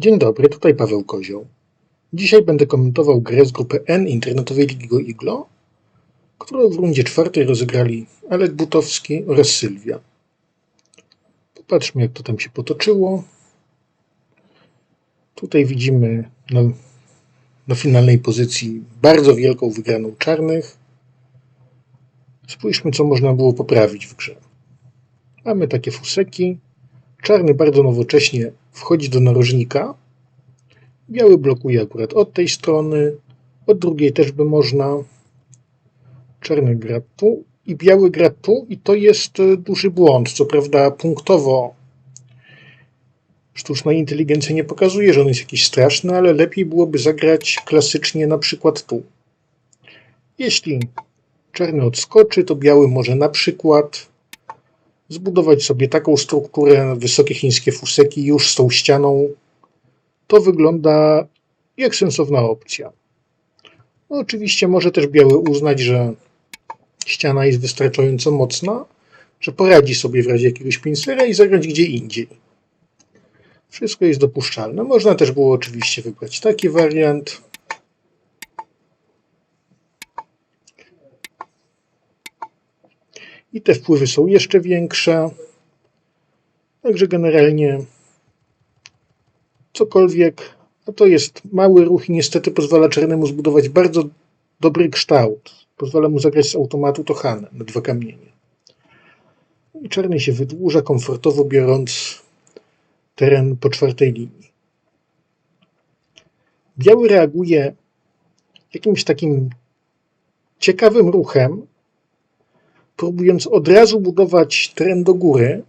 Dzień dobry, tutaj Paweł Kozioł. Dzisiaj będę komentował grę z grupy N internetowej Ligi Go Iglo, którą w rundzie czwartej rozegrali Alek Butowski oraz Sylwia. Popatrzmy, jak to tam się potoczyło. Tutaj widzimy na, na finalnej pozycji bardzo wielką wygraną czarnych. Spójrzmy, co można było poprawić w grze. Mamy takie fuseki. Czarny bardzo nowocześnie wchodzi do narożnika. Biały blokuje akurat od tej strony, od drugiej też by można. Czarny gra tu i biały gra tu i to jest e, duży błąd. Co prawda punktowo sztuczna inteligencja nie pokazuje, że on jest jakiś straszny, ale lepiej byłoby zagrać klasycznie na przykład tu. Jeśli czarny odskoczy, to biały może na przykład zbudować sobie taką strukturę, wysokie chińskie fuseki już z tą ścianą. To wygląda jak sensowna opcja. No, oczywiście może też biały uznać, że ściana jest wystarczająco mocna, że poradzi sobie w razie jakiegoś pincera i zagrać gdzie indziej. Wszystko jest dopuszczalne. Można też było oczywiście wybrać taki wariant. I te wpływy są jeszcze większe. Także generalnie cokolwiek, a to jest mały ruch i niestety pozwala czarnemu zbudować bardzo dobry kształt. Pozwala mu zagrać z automatu to na dwa kamienie. I czarny się wydłuża, komfortowo biorąc teren po czwartej linii. Biały reaguje jakimś takim ciekawym ruchem, próbując od razu budować teren do góry.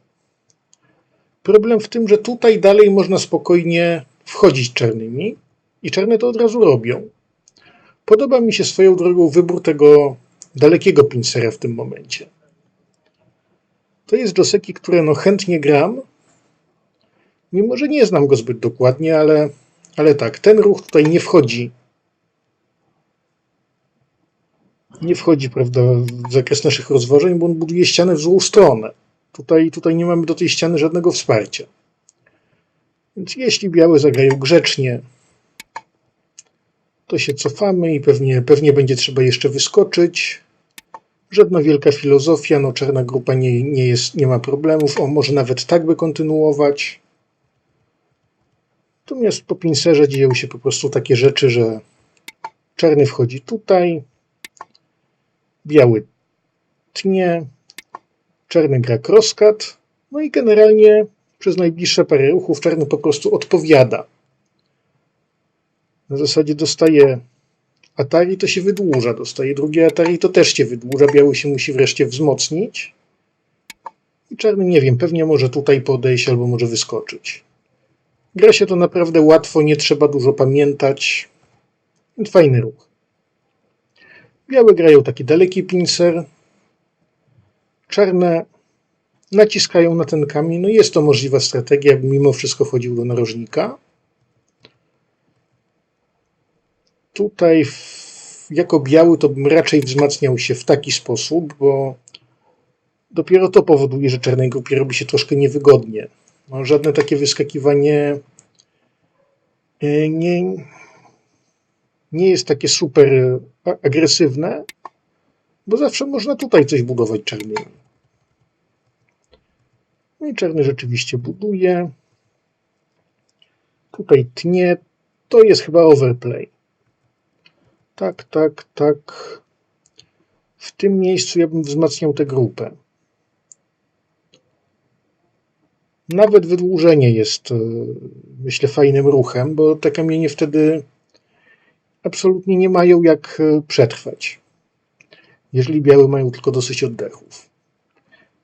Problem w tym, że tutaj dalej można spokojnie wchodzić czarnymi i czarne to od razu robią. Podoba mi się swoją drogą wybór tego dalekiego pincera w tym momencie. To jest Joseki, które no chętnie gram, mimo że nie znam go zbyt dokładnie, ale, ale tak, ten ruch tutaj nie wchodzi nie wchodzi prawda, w zakres naszych rozważań, bo on buduje ścianę w złą stronę. Tutaj, tutaj nie mamy do tej ściany żadnego wsparcia. Więc jeśli białe zagrają grzecznie, to się cofamy i pewnie, pewnie będzie trzeba jeszcze wyskoczyć. Żadna wielka filozofia, no czarna grupa nie, nie, jest, nie ma problemów, o może nawet tak by kontynuować. Natomiast po pincerze dzieją się po prostu takie rzeczy, że czarny wchodzi tutaj, biały tnie, czarny gra crosscut, no i generalnie przez najbliższe parę ruchów czarny po prostu odpowiada. Na zasadzie dostaje Atari, to się wydłuża, dostaje drugie Atari, to też się wydłuża, biały się musi wreszcie wzmocnić. I czarny, nie wiem, pewnie może tutaj podejść albo może wyskoczyć. Gra się to naprawdę łatwo, nie trzeba dużo pamiętać. Fajny ruch. Białe grają taki daleki pincer. Czarne naciskają na ten kamień. No jest to możliwa strategia, mimo wszystko wchodził do narożnika. Tutaj w, jako biały to bym raczej wzmacniał się w taki sposób, bo dopiero to powoduje, że czarnej grupie robi się troszkę niewygodnie. No, żadne takie wyskakiwanie e, nie, nie jest takie super agresywne, bo zawsze można tutaj coś budować czarnymi. No i czarny rzeczywiście buduje. Tutaj tnie. To jest chyba overplay. Tak, tak, tak. W tym miejscu ja bym wzmacniał tę grupę. Nawet wydłużenie jest, e, myślę, fajnym ruchem, bo te kamienie wtedy absolutnie nie mają jak e, przetrwać, jeżeli białe mają tylko dosyć oddechów.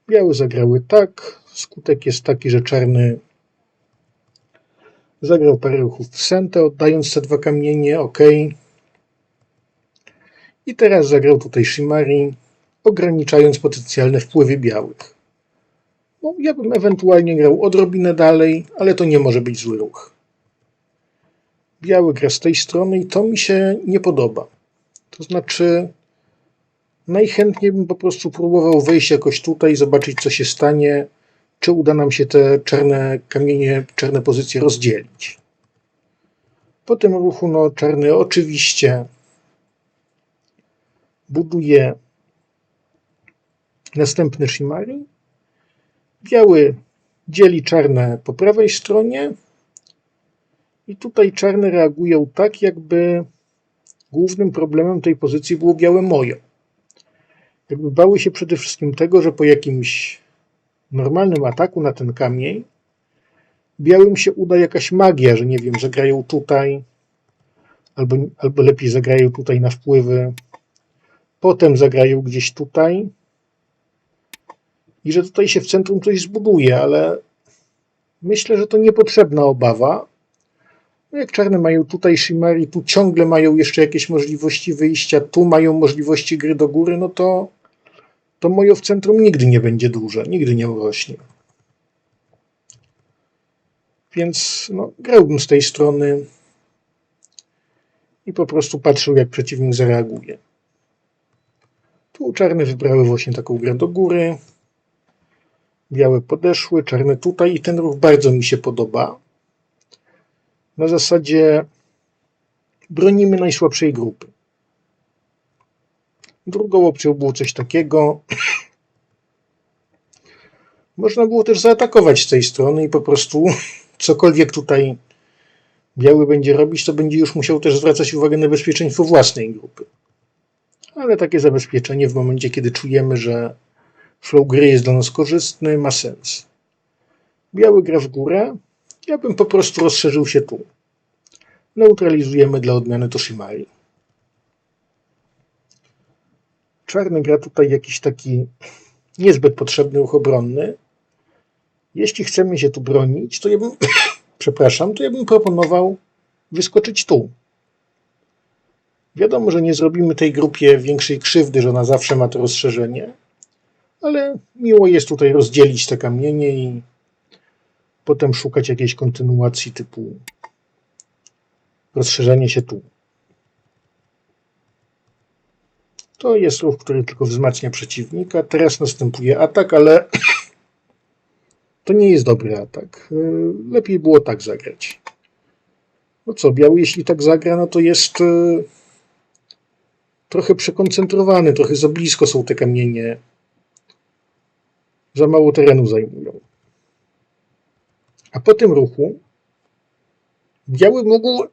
Białe zagrały tak, skutek jest taki, że czarny zagrał parę ruchów w sentę, oddając te dwa kamienie, ok. I teraz zagrał tutaj Shimari, ograniczając potencjalne wpływy białych. No, ja bym ewentualnie grał odrobinę dalej, ale to nie może być zły ruch biały gra z tej strony i to mi się nie podoba. To znaczy, najchętniej bym po prostu próbował wejść jakoś tutaj, zobaczyć co się stanie, czy uda nam się te czarne kamienie, czarne pozycje rozdzielić. Po tym ruchu no, czarny oczywiście buduje następny Shimari. Biały dzieli czarne po prawej stronie i tutaj czarne reagują tak, jakby głównym problemem tej pozycji było białe mojo. Jakby bały się przede wszystkim tego, że po jakimś normalnym ataku na ten kamień białym się uda jakaś magia, że nie wiem, zagrają tutaj, albo, albo lepiej zagrają tutaj na wpływy, potem zagrają gdzieś tutaj i że tutaj się w centrum coś zbuduje, ale myślę, że to niepotrzebna obawa. No jak czarne mają tutaj Shimari, tu ciągle mają jeszcze jakieś możliwości wyjścia, tu mają możliwości gry do góry, no to to moje w centrum nigdy nie będzie duże, nigdy nie urośnie. Więc no, grałbym z tej strony i po prostu patrzył, jak przeciwnik zareaguje. Tu czarne wybrały właśnie taką grę do góry. Białe podeszły, czarne tutaj i ten ruch bardzo mi się podoba. Na zasadzie bronimy najsłabszej grupy. Drugą opcją było coś takiego. Można było też zaatakować z tej strony i po prostu cokolwiek tutaj biały będzie robić, to będzie już musiał też zwracać uwagę na bezpieczeństwo własnej grupy. Ale takie zabezpieczenie w momencie, kiedy czujemy, że flow gry jest dla nas korzystny, ma sens. Biały gra w górę, ja bym po prostu rozszerzył się tu. Neutralizujemy dla odmiany Toshimari. Czarny gra tutaj jakiś taki niezbyt potrzebny ruch obronny. Jeśli chcemy się tu bronić, to ja bym, przepraszam, to ja bym proponował wyskoczyć tu. Wiadomo, że nie zrobimy tej grupie większej krzywdy, że ona zawsze ma to rozszerzenie, ale miło jest tutaj rozdzielić te kamienie i potem szukać jakiejś kontynuacji typu rozszerzenie się tu. To jest ruch, który tylko wzmacnia przeciwnika. Teraz następuje atak, ale to nie jest dobry atak. Y, lepiej było tak zagrać. No co, biały jeśli tak zagra, no to jest y, trochę przekoncentrowany, trochę za blisko są te kamienie. Za mało terenu zajmują. A po tym ruchu biały mógł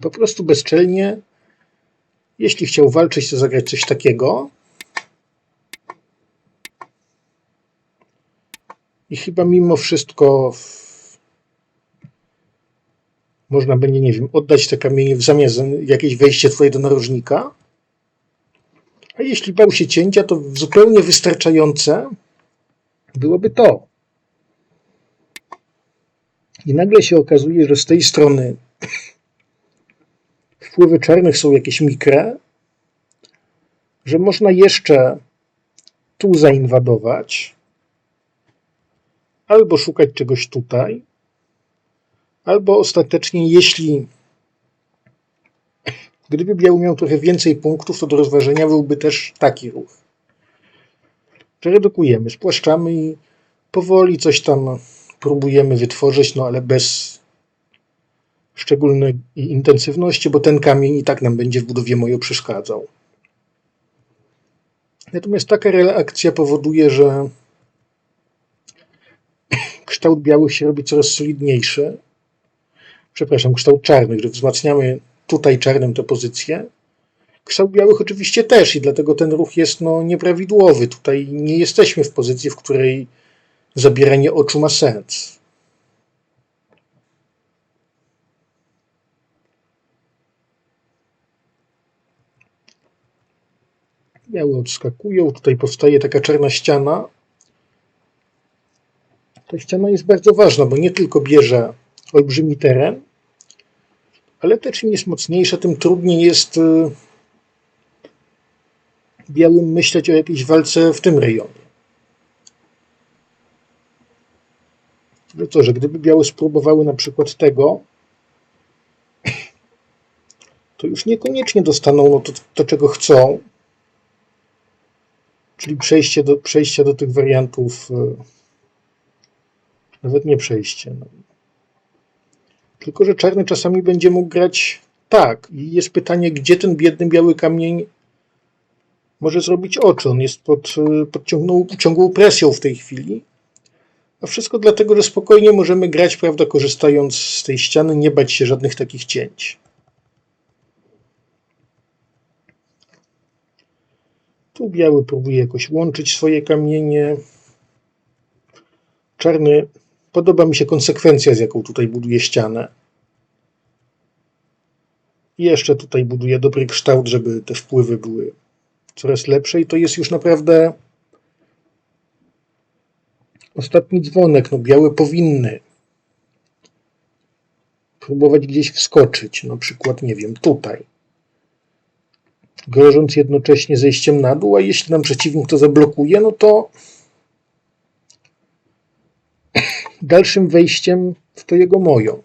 po prostu bezczelnie jeśli chciał walczyć, to zagrać coś takiego. I chyba mimo wszystko można będzie, nie wiem, oddać te kamienie w zamian za jakieś wejście twoje do narożnika. A jeśli bał się cięcia, to zupełnie wystarczające byłoby to. I nagle się okazuje, że z tej strony wpływy czarnych są jakieś mikre, że można jeszcze tu zainwadować, albo szukać czegoś tutaj, albo ostatecznie, jeśli gdyby biały miał trochę więcej punktów, to do rozważenia byłby też taki ruch. Że redukujemy, spłaszczamy i powoli coś tam próbujemy wytworzyć, no ale bez szczególnej intensywności, bo ten kamień i tak nam będzie w budowie mojo przeszkadzał. Natomiast taka reakcja powoduje, że kształt białych się robi coraz solidniejszy. Przepraszam, kształt czarnych, że wzmacniamy tutaj czarnym tę pozycję. Kształt białych oczywiście też i dlatego ten ruch jest no, nieprawidłowy. Tutaj nie jesteśmy w pozycji, w której zabieranie oczu ma sens. białe odskakują, tutaj powstaje taka czarna ściana. Ta ściana jest bardzo ważna, bo nie tylko bierze olbrzymi teren, ale też im jest mocniejsza, tym trudniej jest y, białym myśleć o jakiejś walce w tym rejonie. Że co, że gdyby białe spróbowały na przykład tego, to już niekoniecznie dostaną no to, to czego chcą, czyli przejście do, przejścia do tych wariantów, e, nawet nie przejście, no. Tylko, że czarny czasami będzie mógł grać tak. I jest pytanie, gdzie ten biedny biały kamień może zrobić oczy. On jest pod, y, pod ciągną, ciągłą presją w tej chwili. A wszystko dlatego, że spokojnie możemy grać, prawda, korzystając z tej ściany, nie bać się żadnych takich cięć. Tu biały próbuje jakoś łączyć swoje kamienie. Czarny, podoba mi się konsekwencja, z jaką tutaj buduje ścianę. I jeszcze tutaj buduje dobry kształt, żeby te wpływy były coraz lepsze. I to jest już naprawdę ostatni dzwonek. No, białe powinny próbować gdzieś wskoczyć. Na przykład, nie wiem, tutaj grożąc jednocześnie zejściem na dół, a jeśli nam przeciwnik to zablokuje, no to dalszym wejściem w to jego moją.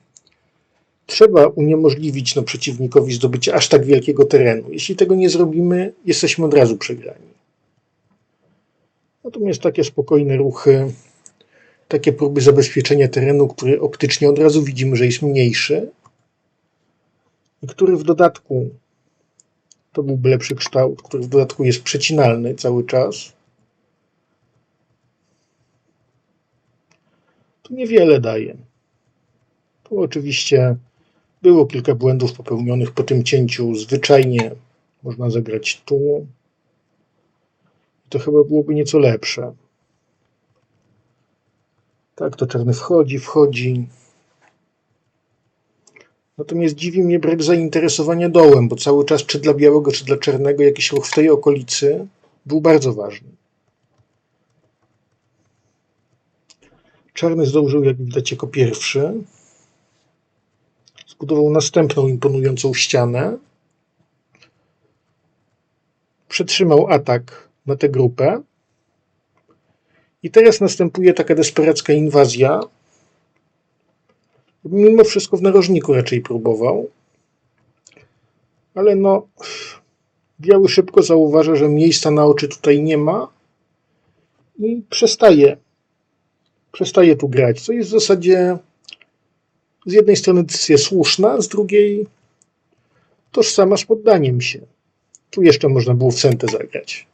Trzeba uniemożliwić no, przeciwnikowi zdobycie aż tak wielkiego terenu. Jeśli tego nie zrobimy, jesteśmy od razu przegrani. Natomiast takie spokojne ruchy, takie próby zabezpieczenia terenu, który optycznie od razu widzimy, że jest mniejszy i który w dodatku to byłby lepszy kształt, który w dodatku jest przecinalny cały czas. To niewiele daje. Tu oczywiście było kilka błędów popełnionych po tym cięciu. Zwyczajnie można zagrać tu. To chyba byłoby nieco lepsze. Tak, to czarny wchodzi, wchodzi. Natomiast dziwi mnie brak zainteresowania dołem, bo cały czas czy dla białego, czy dla czarnego jakiś ruch w tej okolicy był bardzo ważny. Czarny zdążył, jak widać, jako pierwszy. Zbudował następną imponującą ścianę. Przetrzymał atak na tę grupę. I teraz następuje taka desperacka inwazja, Mimo wszystko w narożniku raczej próbował. Ale no, biały szybko zauważa, że miejsca na oczy tutaj nie ma i przestaje. Przestaje tu grać, co jest w zasadzie z jednej strony decyzja słuszna, z drugiej tożsama z poddaniem się. Tu jeszcze można było w sentę zagrać.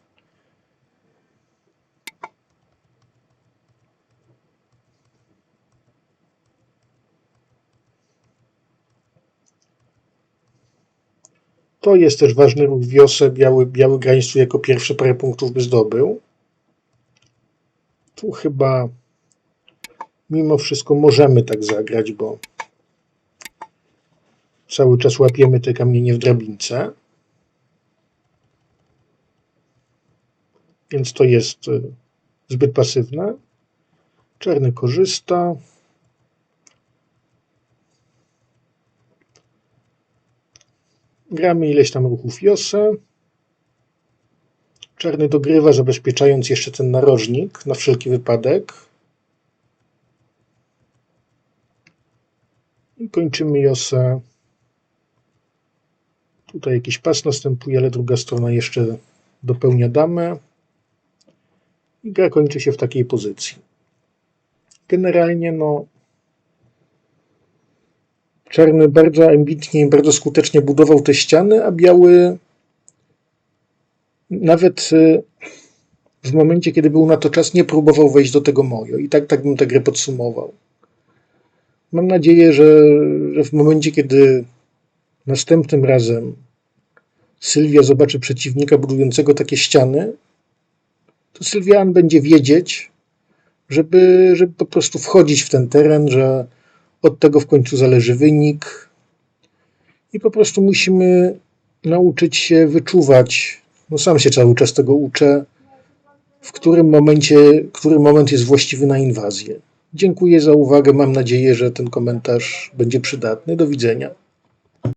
To jest też ważny ruch wiosę. Biały, biały granic tu jako pierwsze parę punktów by zdobył. Tu chyba mimo wszystko możemy tak zagrać, bo cały czas łapiemy te kamienie w drabince. Więc to jest y, zbyt pasywne. Czarny korzysta. Gramy ileś tam ruchów Jose. Czarny dogrywa, zabezpieczając jeszcze ten narożnik na wszelki wypadek. I kończymy Jose. Tutaj jakiś pas następuje, ale druga strona jeszcze dopełnia damę. I gra kończy się w takiej pozycji. Generalnie no, Czarny bardzo ambitnie i bardzo skutecznie budował te ściany, a biały nawet y, w momencie, kiedy był na to czas, nie próbował wejść do tego mojo. I tak, tak bym tę grę podsumował. Mam nadzieję, że, że w momencie, kiedy następnym razem Sylwia zobaczy przeciwnika budującego takie ściany, to Sylwian będzie wiedzieć, żeby, żeby po prostu wchodzić w ten teren, że od tego w końcu zależy wynik. I po prostu musimy nauczyć się wyczuwać. No sam się cały czas tego uczę, w którym momencie, który moment jest właściwy na inwazję. Dziękuję za uwagę. Mam nadzieję, że ten komentarz będzie przydatny. Do widzenia.